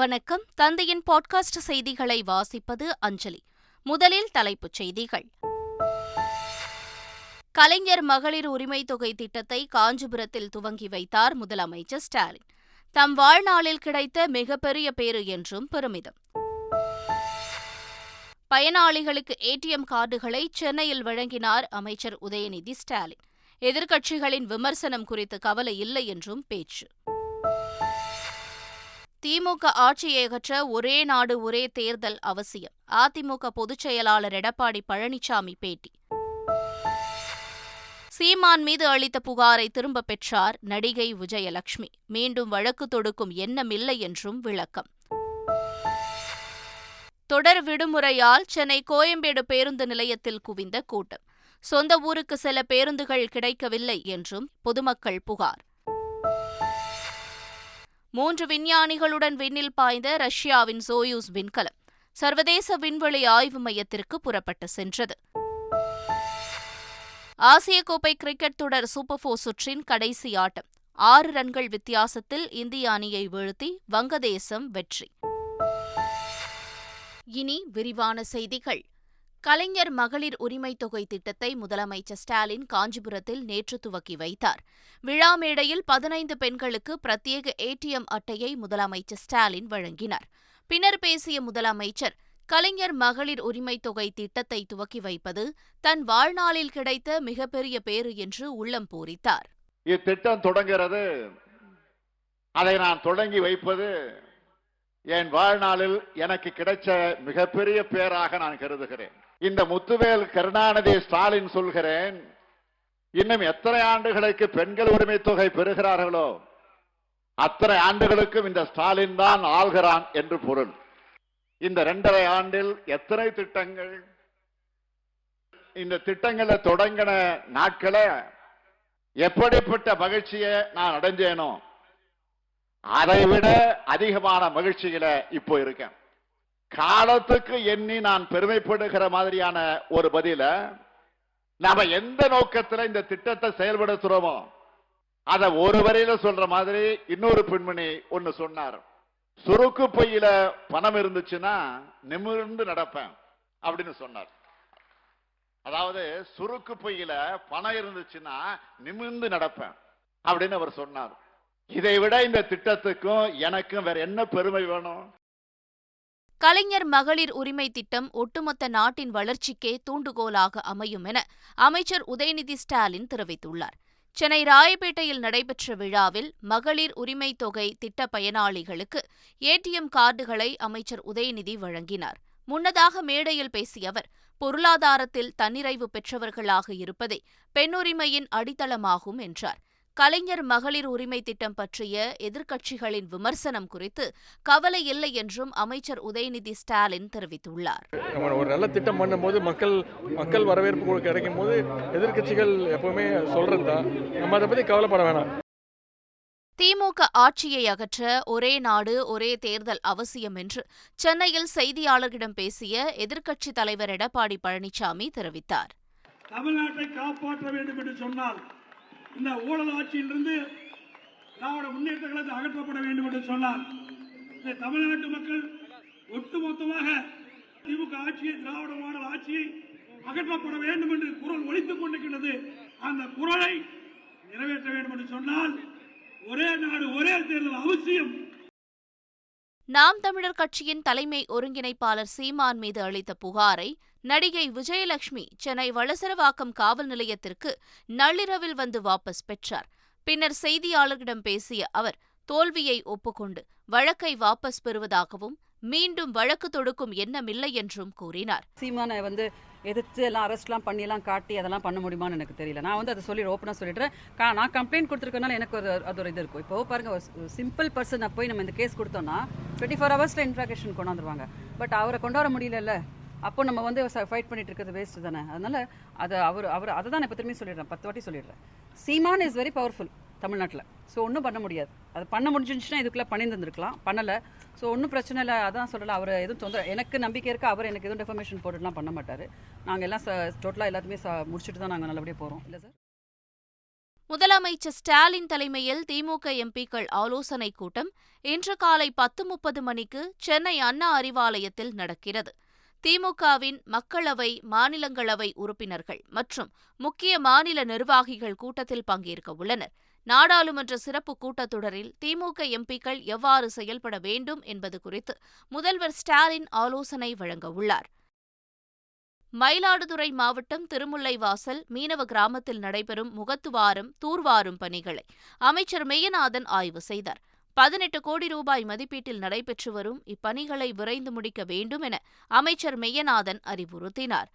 வணக்கம். தந்தையின் பாட்காஸ்ட் செய்திகளை வாசிப்பது அஞ்சலி. முதலில் தலைப்புச் செய்திகள். கலைஞர் மகளிர் உரிமை தொகை திட்டத்தை காஞ்சிபுரத்தில் துவங்கி வைத்தார் முதலமைச்சர் ஸ்டாலின். தம் வாழ்நாளில் கிடைத்த மிகப்பெரிய பேறு என்றும் பெருமிதம். பயனாளிகளுக்கு ஏடிஎம் கார்டுகளை சென்னையில் வழங்கினார் அமைச்சர் உதயநிதி ஸ்டாலின். எதிர்க்கட்சிகளின் விமர்சனம் குறித்து கவலை இல்லை என்றும் பேச்சு. திமுக ஆட்சியை அகற்ற ஒரே நாடு ஒரே தேர்தல் அவசியம். அதிமுக பொதுச் செயலாளர் எடப்பாடி பழனிசாமி பேட்டி. சீமான் மீது அளித்த புகாரை திரும்பப் பெற்றார் நடிகை விஜயலட்சுமி. மீண்டும் வழக்கு தொடுக்கும் எண்ணமில்லை என்றும் விளக்கம். தொடர் விடுமுறையால் சென்னை கோயம்பேடு பேருந்து நிலையத்தில் குவிந்த கூட்டம். சொந்த ஊருக்கு செல்ல பேருந்துகள் கிடைக்கவில்லை என்றும் பொதுமக்கள் புகார். மூன்று விஞ்ஞானிகளுடன் விண்ணில் பாய்ந்த ரஷ்யாவின் சோயூஸ் விண்கலம் சர்வதேச விண்வெளி ஆய்வு மையத்திற்கு புறப்பட்டு சென்றது. ஆசிய கோப்பை கிரிக்கெட் தொடர் சூப்பர் போர் சுற்றின் கடைசி ஆட்டம். ஆறு ரன்கள் வித்தியாசத்தில் இந்திய அணியை வீழ்த்தி வங்கதேசம் வெற்றி. இனி விரிவான செய்திகள். கலைஞர் மகளிர் உரிமை தொகை திட்டத்தை முதலமைச்சர் ஸ்டாலின் காஞ்சிபுரத்தில் நேற்று துவக்கி வைத்தார். விழா மேடையில் பதினைந்து பெண்களுக்கு பிரத்யேக ஏடிஎம் அட்டையை முதலமைச்சர் ஸ்டாலின் வழங்கினார். பின்னர் பேசிய முதலமைச்சர் கலைஞர் மகளிர் உரிமை தொகை திட்டத்தை துவக்கி வைப்பது தன் வாழ்நாளில் கிடைத்த மிகப்பெரிய பேறு என்று உள்ளம் பூரித்தார். இத்திட்டம் தொடங்கிறது. அதை நான் தொடங்கி வைப்பது என் வாழ்நாளில் எனக்கு கிடைச்ச மிகப்பெரிய பேராக நான் கருதுகிறேன். இந்த முத்துவேல் கருணாநிதி ஸ்டாலின் சொல்கிறேன் இன்னும் எத்தனை ஆண்டுகளுக்கு பெண்கள் உரிமை தொகை பெறுகிறார்களோ அத்தனை ஆண்டுகளுக்கும் இந்த ஸ்டாலின் தான் ஆள்கிறான் என்று பொருள். இந்த இரண்டரை ஆண்டில் எத்தனை திட்டங்கள்? இந்த திட்டங்களை தொடங்கின நாட்களை எப்படிப்பட்ட மகிழ்ச்சியை நான் அடைஞ்சேனோ அதை விட அதிகமான மகிழ்ச்சியில இப்போ இருக்கேன். காலத்துக்கு எண்ணி நான் பெருமைப்படுகிற மாதிரியான ஒரு பதில நாம எந்த நோக்கத்துல இந்த திட்டத்தை செயல்படுத்துறோமோ அத ஒரு வரையில சொல்ற மாதிரி இன்னொரு பெண்மணி ஒன்னு சொன்னார். சுருக்கு பையில பணம் இருந்துச்சுன்னா நிமிர்ந்து நடப்பேன் அப்படின்னு சொன்னார். அதாவது சுருக்கு பையில பணம் இருந்துச்சுன்னா நிமிர்ந்து நடப்பேன் அப்படின்னு அவர் சொன்னார். இதை விட இந்த திட்டத்துக்கும் எனக்கும் வேற என்ன பெருமை வேணும்? கலைஞர் மகளிர் உரிமை திட்டம் ஒட்டுமொத்த நாட்டின் வளர்ச்சிக்கே தூண்டுகோலாக அமையும் என அமைச்சர் உதயநிதி ஸ்டாலின் தெரிவித்துள்ளார். சென்னை ராயப்பேட்டையில் நடைபெற்ற விழாவில் மகளிர் உரிமை தொகை திட்ட பயனாளிகளுக்கு ஏடிஎம் கார்டுகளை அமைச்சர் உதயநிதி வழங்கினார். முன்னதாக மேடையில் பேசிய அவர் பொருளாதாரத்தில் தன்னிறைவு பெற்றவர்களாக இருப்பதே பெண்ணுரிமையின் அடித்தளமாகும் என்றார். கலைஞர் மகளிர் உரிமை திட்டம் பற்றிய எதிர்க்கட்சிகளின் விமர்சனம் குறித்து கவலை இல்லை என்றும் அமைச்சர் உதயநிதி ஸ்டாலின் தெரிவித்துள்ளார். ஒரு நல்ல திட்டம் பண்ணும்போது மக்கள் மக்கள் வரவேற்பு கிடைக்கும் போது எதிர்க்கட்சிகள் எப்பவுமே சொல்றது தான் நம்ம அதை பத்தி கவலைப்பட வேணாம். திமுக ஆட்சியை அகற்ற ஒரே நாடு ஒரே தேர்தல் அவசியம் என்று சென்னையில் செய்தியாளர்களிடம் பேசிய எதிர்க்கட்சித் தலைவர் எடப்பாடி பழனிசாமி தெரிவித்தார். தமிழ்நாட்டை காப்பாற்ற வேண்டும் என்று சொன்னால் இந்த ஊழல் ஆட்சியிலிருந்து திராவிட முன்னேற்ற அகற்றப்பட வேண்டும் என்று சொன்னார். இந்த தமிழ்நாட்டு மக்கள் ஒட்டுமொத்தமாக திமுக ஆட்சியை திராவிட மாடல் ஆட்சியை அகற்றப்பட வேண்டும் என்று குரல் ஒழித்துக் கொண்டிருக்கிறது அந்த குரலை நிறைவேற்ற வேண்டும் என்று சொன்னால் ஒரே நாடு ஒரே தேர்தல் அவசியம். நாம் தமிழர் கட்சியின் தலைமை ஒருங்கிணைப்பாளர் சீமான் மீது அளித்த புகாரை நடிகை விஜயலட்சுமி சென்னை வளசரவாக்கம் காவல் நிலையத்திற்கு நள்ளிரவில் வந்து வாபஸ் பெற்றார். பின்னர் செய்தியாளர்களிடம் பேசிய அவர் தோல்வியை ஒப்புக்கொண்டு வழக்கை வாபஸ் பெறுவதாகவும் மீண்டும் வழக்கு தொடுக்கும் எண்ணமில்லை என்றும் கூறினார். சீமானை வந்து எதிர்த்து எல்லாம் அரெஸ்ட்லாம் பண்ணி காட்டி அதெல்லாம் பண்ண முடியுமான்னு எனக்கு தெரியல. நான் வந்து அதை சொல்லி ஓப்பனாக சொல்லிடுறேன். நான் கம்ப்ளைண்ட் கொடுத்துருக்கனால எனக்கு ஒரு அது ஒரு இது இருக்கும். இப்போ பாருங்க ஒரு சிம்பிள் பர்சனை போய் நம்ம இந்த கேஸ் கொடுத்தோம்னா டுவெண்ட்டி ஃபோர் ஹவர்ஸில் இன்ட்ராகேஷன் கொண்டாந்துருவாங்க. பட் அவரை கொண்டு வர முடியல அப்போ நம்ம வந்து ஃபைட் பண்ணிட்டு இருக்கிறது வேஸ்ட் தானே? அதனால அதை அவர் அவர் அதை தான் இப்போ திரும்பி சொல்லிடுறேன். பத்து வாட்டி சொல்லிடுறேன். சீமான் இஸ் வெரி பவர்ஃபுல் தமிழ்நாட்டில். ஸோ ஒன்றும் பண்ண முடியாது. அது பண்ண முடிஞ்சிருந்துச்சுன்னா இதுக்குள்ளே பண்ணியிருந்துருக்கலாம். பண்ணலை. ஸோ ஒன்றும் பிரச்சனை இல்லை. அதான் சொல்லலை. அவர் எதுவும் தொந்தர எனக்கு நம்பிக்கை இருக்குது அவர் எனக்கு எதுவும் டெஃபர்மேஷன் போட்டுலாம் பண்ண மாட்டார். நாங்கள் எல்லாம் டோட்டலாக எல்லாத்தையுமே முடிச்சுட்டு தான் நாங்கள் நல்லபடியாக போகிறோம் இல்லை சார் முதலமைச்சர் ஸ்டாலின் தலைமையில் திமுக எம்பிக்கள் ஆலோசனைக் கூட்டம் இன்று காலை பத்து முப்பது மணிக்கு சென்னை அண்ணா அறிவாலயத்தில் நடக்கிறது. திமுகவின் மக்களவை மாநிலங்களவை உறுப்பினர்கள் மற்றும் முக்கிய மாநில நிர்வாகிகள் கூட்டத்தில் பங்கேற்க உள்ளனர். நாடாளுமன்ற சிறப்பு கூட்டத்தொடரில் திமுக எம்பிக்கள் எவ்வாறு செயல்பட வேண்டும் என்பது குறித்து முதல்வர் ஸ்டாலின் ஆலோசனை வழங்க உள்ளார். மயிலாடுதுறை மாவட்டம் திருமுல்லைவாசல் மீனவ கிராமத்தில் நடைபெறும் முகத்துவாரம் தூர்வாரும் பணிகளை அமைச்சர் மெய்யநாதன் ஆய்வு செய்தார். பதினெட்டு கோடி ரூபாய் மதிப்பீட்டில் நடைபெற்று வரும் இப்பணிகளை விரைந்து முடிக்க வேண்டும் என அமைச்சர் மெய்யநாதன் அறிவுறுத்தினார்.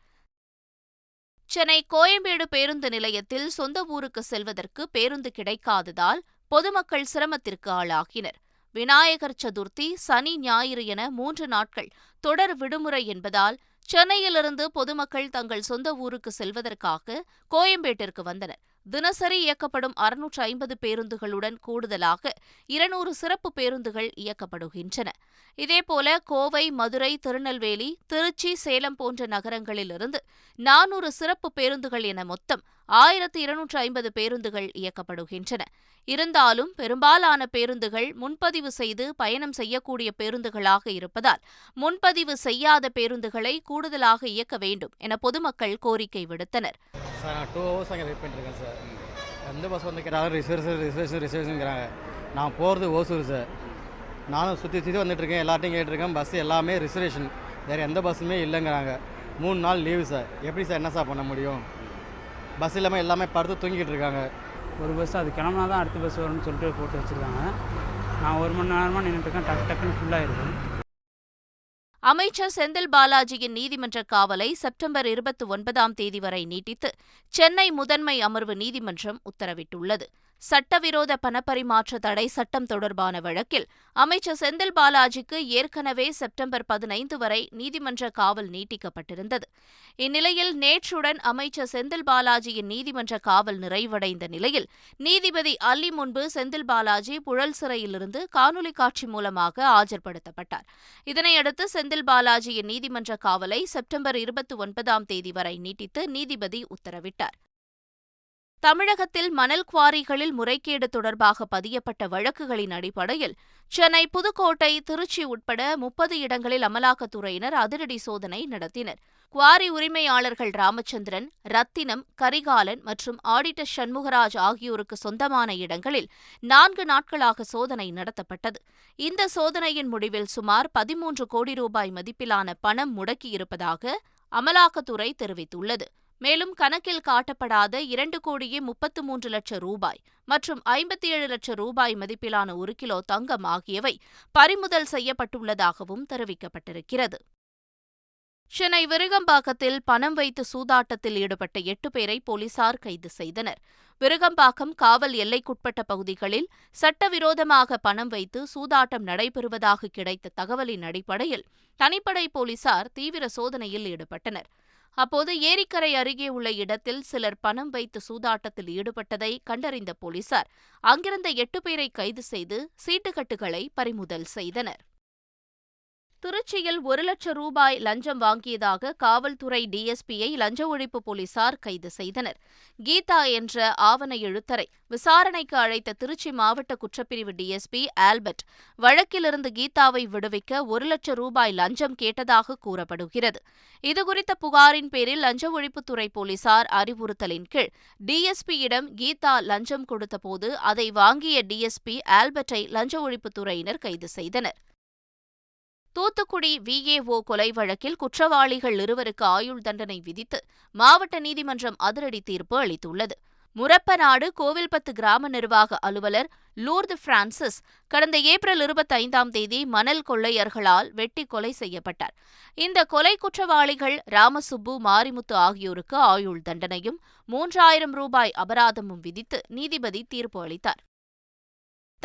சென்னை கோயம்பேடு பேருந்து நிலையத்தில் சொந்த ஊருக்கு செல்வதற்கு பேருந்து கிடைக்காததால் பொதுமக்கள் சிரமத்திற்கு ஆளாகினர். விநாயகர் சதுர்த்தி சனி ஞாயிறு என மூன்று நாட்கள் தொடர் விடுமுறை என்பதால் சென்னையிலிருந்து பொதுமக்கள் தங்கள் சொந்த ஊருக்கு செல்வதற்காக கோயம்பேட்டிற்கு வந்தனர். தினசரி இயக்கப்படும் அறுநூற்று ஐம்பது பேருந்துகளுடன் கூடுதலாக இருநூறு சிறப்பு பேருந்துகள் இயக்கப்படுகின்றன. இதேபோல கோவை மதுரை திருநெல்வேலி திருச்சி சேலம் போன்ற நகரங்களிலிருந்து நானூறு சிறப்பு பேருந்துகள் என மொத்தம் ஆயிரத்து இருநூற்று ஐம்பது பேருந்துகள் இயக்கப்படுகின்றன. இருந்தாலும் பெரும்பாலான பேருந்துகள் முன்பதிவு செய்து பயணம் செய்யக்கூடிய பேருந்துகளாக இருப்பதால் முன்பதிவு செய்யாத பேருந்துகளை கூடுதலாக இயக்க வேண்டும் என பொதுமக்கள் கோரிக்கை விடுத்தனர். சார் நான் எந்த பஸ் வந்து கேட்டாலும் ரிசர்வேஷன் ரிசர்வேஷன் ரிசர்வேஷனுங்கிறாங்க நான் போகிறது ஓசூர் சார். நானும் சுற்றி சுற்றி வந்துட்டுருக்கேன். எல்லாத்தையும் கேட்டிருக்கேன். பஸ் எல்லாமே ரிசர்வேஷன் வேறு எந்த பஸ்ஸுமே இல்லைங்கிறாங்க. மூணு நாள் லீவு சார். எப்படி சார் என்ன சார் பண்ண முடியும்? பஸ் இல்லாமல் எல்லாமே படுத்து தூங்கிக்கிட்டு இருக்காங்க. ஒரு பஸ் அது கிளம்புனா தான் அடுத்த பஸ் வரும்னு சொல்லிட்டு போட்டு வச்சுருக்காங்க. நான் ஒரு மணி நேரமாக நின்றுட்டுருக்கேன் டக்கு டக்குன்னு ஃபுல்லாகிருக்கும் அமைச்சர் செந்தில் பாலாஜியின் நீதிமன்ற காவலை செப்டம்பர் இருபத்தி ஒன்பதாம் தேதி வரை நீட்டித்து சென்னை முதன்மை அமர்வு நீதிமன்றம் உத்தரவிட்டுள்ளது. சட்டவிரோத பணப்பரிமாற்ற தடை சட்டம் தொடர்பான வழக்கில் அமைச்சர் செந்தில் பாலாஜிக்கு ஏற்கனவே செப்டம்பர் பதினைந்து வரை நீதிமன்ற காவல் நீட்டிக்கப்பட்டிருந்தது. இந்நிலையில் நேற்றுடன் அமைச்சர் செந்தில் பாலாஜியின் நீதிமன்ற காவல் நிறைவடைந்த நிலையில் நீதிபதி அல்லி முன்பு செந்தில் பாலாஜி புழல் சிறையிலிருந்து காணொலி காட்சி மூலமாக ஆஜர்படுத்தப்பட்டார். இதனையடுத்து செந்தில் பாலாஜியின் நீதிமன்ற காவலை செப்டம்பர் இருபத்தி ஒன்பதாம் தேதி வரை நீட்டித்து நீதிபதி உத்தரவிட்டார். தமிழகத்தில் மணல் குவாரிகளில் முறைகேடு தொடர்பாக பதியப்பட்ட வழக்குகளின் அடிப்படையில் சென்னை புதுக்கோட்டை திருச்சி உட்பட முப்பது இடங்களில் அமலாக்கத்துறையினர் அதிரடி சோதனை நடத்தினர். குவாரி உரிமையாளர்கள் ராமச்சந்திரன் ரத்தினம் கரிகாலன் மற்றும் ஆடிட்டர் சண்முகராஜ் ஆகியோருக்கு சொந்தமான இடங்களில் நான்கு நாட்களாக சோதனை நடத்தப்பட்டது. இந்த சோதனையின் முடிவில் சுமார் பதிமூன்று கோடி ரூபாய் மதிப்பிலான பணம் முடக்கியிருப்பதாக அமலாக்கத்துறை தெரிவித்துள்ளது. மேலும் கணக்கில் காட்டப்படாத இரண்டு கோடியே முப்பத்து மூன்று லட்சம் ரூபாய் மற்றும் ஐம்பத்தி ஏழு லட்சம் ரூபாய் மதிப்பிலான ஒரு கிலோ தங்கம் ஆகியவை பறிமுதல் செய்யப்பட்டுள்ளதாகவும் தெரிவிக்கப்பட்டிருக்கிறது. சென்னை விருகம்பாக்கத்தில் பணம் வைத்து சூதாட்டத்தில் ஈடுபட்ட எட்டு பேரை போலீசார் கைது செய்தனர். விருகம்பாக்கம் காவல் எல்லைக்குட்பட்ட பகுதிகளில் சட்டவிரோதமாக பணம் வைத்து சூதாட்டம் நடைபெறுவதாக கிடைத்த தகவலின் அடிப்படையில் தனிப்படை போலீசார் தீவிர சோதனையில் ஈடுபட்டனர். அப்போது ஏரிக்கரை அருகே உள்ள இடத்தில் சிலர் பணம் வைத்து சூதாட்டத்தில் ஈடுபட்டதை கண்டறிந்த போலீசார் அங்கிருந்த எட்டு பேரை கைது செய்து சீட்டுக்கட்டுகளை பறிமுதல் செய்தனர். திருச்சியில் ஒரு லட்சம் ரூபாய் லஞ்சம் வாங்கியதாக காவல்துறை டிஎஸ்பியை லஞ்ச ஒழிப்பு போலீசார் கைது செய்தனர். கீதா என்ற ஆவண எழுத்தரை விசாரணைக்கு அழைத்த திருச்சி மாவட்ட குற்றப்பிரிவு டிஎஸ்பி ஆல்பர்ட் வழக்கிலிருந்து கீதாவை விடுவிக்க ஒரு லட்சம் ரூபாய் லஞ்சம் கேட்டதாக கூறப்படுகிறது. இதுகுறித்த புகாரின் பேரில் லஞ்ச ஒழிப்புத்துறை போலீசார் அறிவுறுத்தலின் கீழ் டிஎஸ்பியிடம் கீதா லஞ்சம் கொடுத்தபோது அதை வாங்கிய டிஎஸ்பி ஆல்பர்ட்டை லஞ்ச ஒழிப்புத்துறையினர் கைது செய்தனர். தூத்துக்குடி விஏஓ கொலை வழக்கில் குற்றவாளிகள் இருவருக்கு ஆயுள் தண்டனை விதித்து மாவட்ட நீதிமன்றம் அதிரடி தீர்ப்பு அளித்துள்ளது. முரப்பநாடு கோவில்பத்து கிராம நிர்வாக அலுவலர் லூர்து பிரான்சிஸ் கடந்த ஏப்ரல் இருபத்தைந்தாம் தேதி மணல் கொள்ளையர்களால் வெட்டி கொலை செய்யப்பட்டார். இந்த கொலை குற்றவாளிகள் ராமசுப்பு மாரிமுத்து ஆகியோருக்கு ஆயுள் தண்டனையும் மூன்றாயிரம் ரூபாய் அபராதமும் விதித்து நீதிபதி தீர்ப்பு அளித்தார்.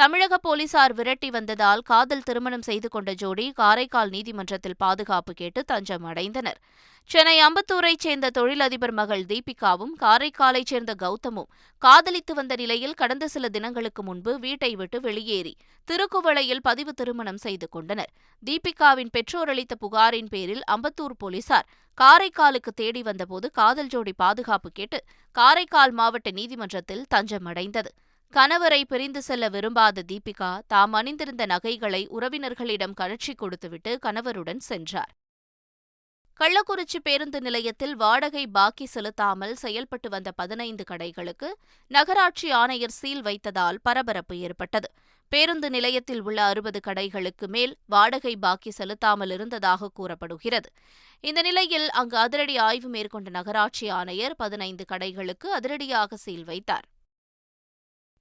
தமிழக போலீசார் விரட்டி வந்ததால் காதல் திருமணம் செய்து கொண்ட ஜோடி காரைக்கால் நீதிமன்றத்தில் பாதுகாப்பு கேட்டு தஞ்சம் அடைந்தனர். சென்னை அம்பத்தூரைச் சேர்ந்த தொழிலதிபர் மகள் தீபிகாவும் காரைக்காலைச் சேர்ந்த கௌதமும் காதலித்து வந்த நிலையில் கடந்த சில தினங்களுக்கு முன்பு வீட்டை விட்டு வெளியேறி திருக்குவளையில் பதிவு திருமணம் செய்து கொண்டனர். தீபிகாவின் பெற்றோர் அளித்த புகாரின் பேரில் அம்பத்தூர் போலீசார் காரைக்காலுக்கு தேடி வந்தபோது காதல் ஜோடி பாதுகாப்பு கேட்டு காரைக்கால் மாவட்ட நீதிமன்றத்தில் தஞ்சம் அடைந்தது. கணவரை பிரிந்து செல்ல விரும்பாத தீபிகா தாம் அணிந்திருந்த நகைகளை உறவினர்களிடம் கழற்றி கொடுத்துவிட்டு கணவருடன் சென்றார். கள்ளக்குறிச்சி பேருந்து நிலையத்தில் வாடகை பாக்கி செலுத்தாமல் செயல்பட்டு வந்த பதினைந்து கடைகளுக்கு நகராட்சி ஆணையர் சீல் வைத்ததால் பரபரப்பு ஏற்பட்டது. பேருந்து நிலையத்தில் உள்ள அறுபது கடைகளுக்கு மேல் வாடகை பாக்கி செலுத்தாமல் இருந்ததாக கூறப்படுகிறது. இந்த நிலையில் அங்கு அதிரடி ஆய்வு மேற்கொண்ட நகராட்சி ஆணையர் பதினைந்து கடைகளுக்கு அதிரடியாக சீல் வைத்தார்.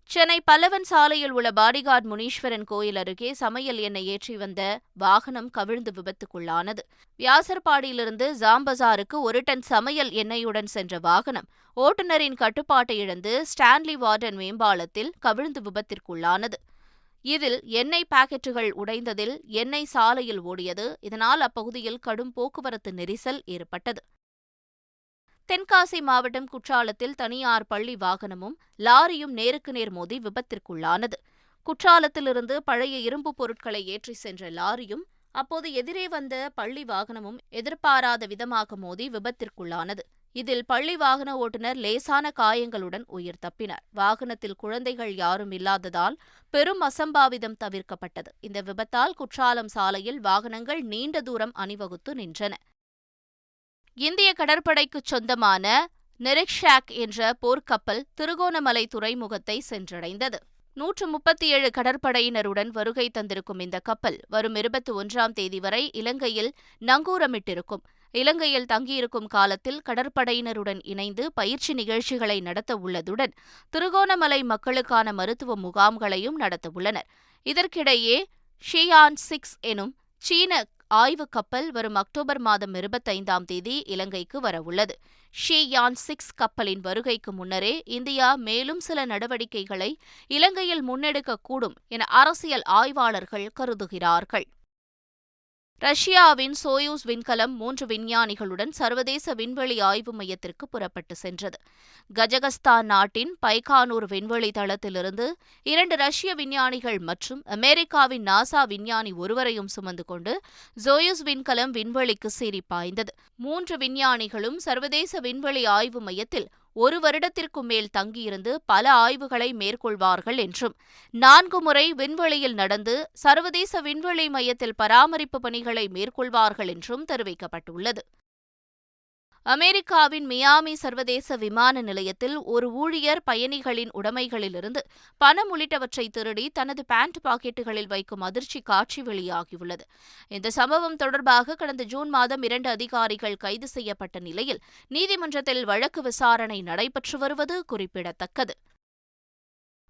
சென்னை பல்லவன் சாலையில் உள்ள பாடிகார்ட் முனீஸ்வரன் கோயில் அருகே சமையல் எண்ணெய் ஏற்றி வந்த வாகனம் கவிழ்ந்து விபத்துக்குள்ளானது. வியாசர்பாடியிலிருந்து ஜாம்பசாருக்கு ஒரு டன் சமையல் எண்ணெயுடன் சென்ற வாகனம் ஓட்டுநரின் கட்டுப்பாட்டை இழந்து ஸ்டான்லி வார்டன் மேம்பாலத்தில் கவிழ்ந்து விபத்திற்குள்ளானது. இதில் எண்ணெய் பாக்கெட்டுகள் உடைந்ததில் எண்ணெய் சாலையில் ஓடியது. இதனால் அப்பகுதியில் கடும் போக்குவரத்து நெரிசல் ஏற்பட்டது. தென்காசி மாவட்டம் குற்றாலத்தில் தனியார் பள்ளி வாகனமும் லாரியும் நேருக்கு நேர் மோதி விபத்திற்குள்ளானது. குற்றாலத்திலிருந்து பழைய இரும்பு பொருட்களை ஏற்றி சென்ற லாரியும் அப்போது எதிரே வந்த பள்ளி வாகனமும் எதிர்பாராத விதமாக மோதி விபத்திற்குள்ளானது. இதில் பள்ளி வாகன ஓட்டுநர் லேசான காயங்களுடன் உயிர் தப்பினார். வாகனத்தில் குழந்தைகள் யாரும் இல்லாததால் பெரும் அசம்பாவிதம் தவிர்க்கப்பட்டது. இந்த விபத்தால் குற்றாலம் சாலையில் வாகனங்கள் நீண்ட தூரம் அணிவகுத்து நின்றன. இந்திய கடற்படைக்குச் சொந்தமான நெரிக்ஷாக் என்ற போர்க்கப்பல் திருகோணமலை துறைமுகத்தை சென்றடைந்தது. நூற்று முப்பத்தி ஏழு கடற்படையினருடன் வருகை தந்திருக்கும் இந்த கப்பல் வரும் இருபத்தி ஒன்றாம் தேதி வரை இலங்கையில் நங்கூரமிட்டிருக்கும். இலங்கையில் தங்கியிருக்கும் காலத்தில் கடற்படையினருடன் இணைந்து பயிற்சி நிகழ்ச்சிகளை நடத்த உள்ளதுடன் திருகோணமலை மக்களுக்கான மருத்துவ முகாம்களையும் நடத்தவுள்ளனர் இதற்கிடையே ஷியான் சிக்ஸ் எனும் சீன ஆய்வுக் கப்பல் வரும் அக்டோபர் மாதம் இருபத்தைந்தாம் தேதி இலங்கைக்கு வரவுள்ளது. ஷீயான் சிக்ஸ் கப்பலின் வருகைக்கு முன்னரே இந்தியா மேலும் சில நடவடிக்கைகளை இலங்கையில் முன்னெடுக்கக்கூடும் என அரசியல் ஆய்வாளர்கள் கருதுகிறார்கள். ரஷ்யாவின் சோயூஸ் விண்கலம் மூன்று விஞ்ஞானிகளுடன் சர்வதேச விண்வெளி ஆய்வு மையத்திற்கு புறப்பட்டு சென்றது. கஜகஸ்தான் நாட்டின் பைகானூர் விண்வெளி தளத்திலிருந்து இரண்டு ரஷ்ய விஞ்ஞானிகள் மற்றும் அமெரிக்காவின் நாசா விஞ்ஞானி ஒருவரையும் சுமந்து கொண்டு ஜோயூஸ் விண்கலம் விண்வெளிக்கு சீறி பாய்ந்தது. மூன்று விஞ்ஞானிகளும் சர்வதேச விண்வெளி ஆய்வு மையத்தில் ஒரு வருடத்திற்கும் மேல் தங்கியிருந்து பல ஆய்வுகளை மேற்கொள்வார்கள் என்றும் நான்கு முறை விண்வெளியில் நடந்து சர்வதேச விண்வெளி மையத்தில் பராமரிப்பு பணிகளை மேற்கொள்வார்கள் என்றும் தெரிவிக்கப்பட்டுள்ளது. அமெரிக்காவின் மியாமி சர்வதேச விமான நிலையத்தில் ஒரு ஊழியர் பயணிகளின் உடைமைகளிலிருந்து பணம் உள்ளிட்டவற்றை திருடி தனது பேண்ட் பாக்கெட்டுகளில் வைக்கும் அதிர்ச்சி காட்சி வெளியாகியுள்ளது. இந்த சம்பவம் தொடர்பாக கடந்த ஜூன் மாதம் இரண்டு அதிகாரிகள் கைது செய்யப்பட்ட நிலையில் நீதிமன்றத்தில் வழக்கு விசாரணை நடைபெற்று வருவது குறிப்பிடத்தக்கது.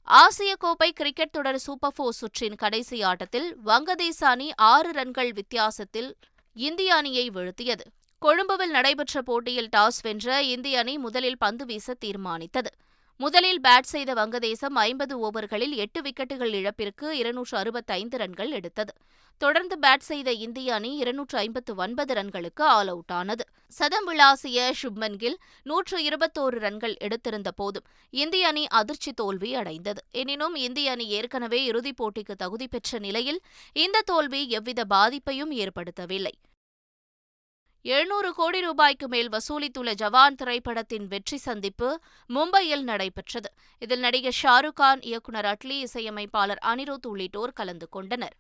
ஆசிய கோப்பை கிரிக்கெட் தொடர் சூப்பர் போர் சுற்றின் கடைசி ஆட்டத்தில் வங்கதேச அணி ஆறு ரன்கள் வித்தியாசத்தில் இந்திய அணியை வீழ்த்தியது. கொழும்புவில் நடைபெற்ற போட்டியில் டாஸ் வென்ற இந்திய அணி முதலில் பந்து வீச தீர்மானித்தது. முதலில் பேட் செய்த வங்கதேசம் ஐம்பது ஓவர்களில் எட்டு விக்கெட்டுகள் இழப்பிற்கு இருநூற்று அறுபத்தைந்து ரன்கள் எடுத்தது. தொடர்ந்து பேட் செய்த இந்திய அணி இருநூற்று ஐம்பத்து ஒன்பது ரன்களுக்கு ஆல் அவுட் ஆனது. சதம் விளாசிய சுப்மன் கில் நூற்று இருபத்தோரு ரன்கள் எடுத்திருந்த போதும் இந்திய அணி அதிர்ச்சி தோல்வி அடைந்தது. எனினும் இந்திய அணி ஏற்கனவே இறுதிப் போட்டிக்கு தகுதி பெற்ற நிலையில் இந்த தோல்வி எவ்வித பாதிப்பையும் ஏற்படுத்தவில்லை. எழுநூறு கோடி ரூபாய்க்கு மேல் வசூலித்துள்ள ஜவான் திரைப்படத்தின் வெற்றி சந்திப்பு மும்பையில் நடைபெற்றது. இதில் நடிகர் ஷாருக் கான் இயக்குநர் அட்லி இசையமைப்பாளர் அனிருத் உள்ளிட்டோர் கலந்து கொண்டனர்.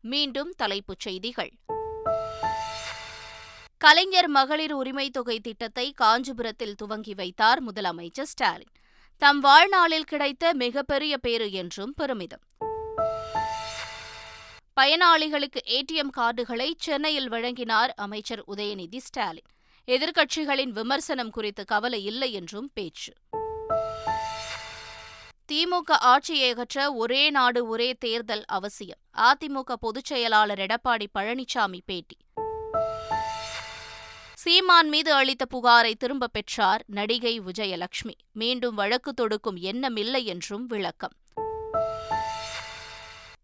மீண்டும் தலைப்புச் செய்திகள். கலைஞர் மகளிர் உரிமை தொகை திட்டத்தை காஞ்சிபுரத்தில் துவங்கி வைத்தார் முதலமைச்சர் ஸ்டாலின். தம் வாழ்நாளில் கிடைத்த மிகப்பெரிய பேறு என்றும் பெருமிதம். பயனாளிகளுக்கு ஏடிஎம் கார்டுகளை சென்னையில் வழங்கினார் அமைச்சர் உதயநிதி ஸ்டாலின். எதிர்க்கட்சிகளின் விமர்சனம் குறித்து கவலை இல்லை என்றும் பேச்சு. திமுக ஆட்சியை அகற்ற ஒரே நாடு ஒரே தேர்தல் அவசியம். அதிமுக பொதுச் செயலாளர் எடப்பாடி பழனிசாமி பேட்டி. சீமான் மீது அளித்த புகாரை திரும்பப் பெற்றார் நடிகை விஜயலட்சுமி. மீண்டும் வழக்கு தொடுக்கும் எண்ணமில்லை என்றும் விளக்கம்.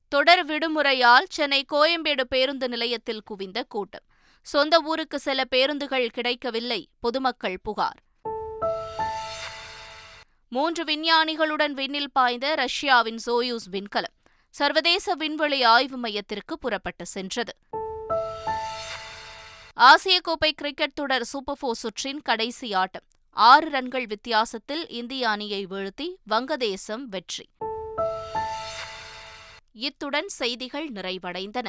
தொடர் விடுமுறையால் சென்னை கோயம்பேடு பேருந்து நிலையத்தில் குவிந்த கூட்டம். சொந்த ஊருக்கு செல்ல பேருந்துகள் கிடைக்கவில்லை. பொதுமக்கள் புகார். மூன்று விஞ்ஞானிகளுடன் விண்ணில் பாய்ந்த ரஷ்யாவின் சோயூஸ் விண்கலம். சர்வதேச விண்வெளி ஆய்வு மையத்திற்கு புறப்பட்டு சென்றது. ஆசிய கோப்பை கிரிக்கெட் தொடர் சூப்பர் போர் சுற்றின் கடைசி ஆட்டம். ஆறு ரன்கள் வித்தியாசத்தில் இந்திய அணியை வீழ்த்தி வங்கதேசம் வெற்றி. இத்துடன் செய்திகள் நிறைவடைந்தன.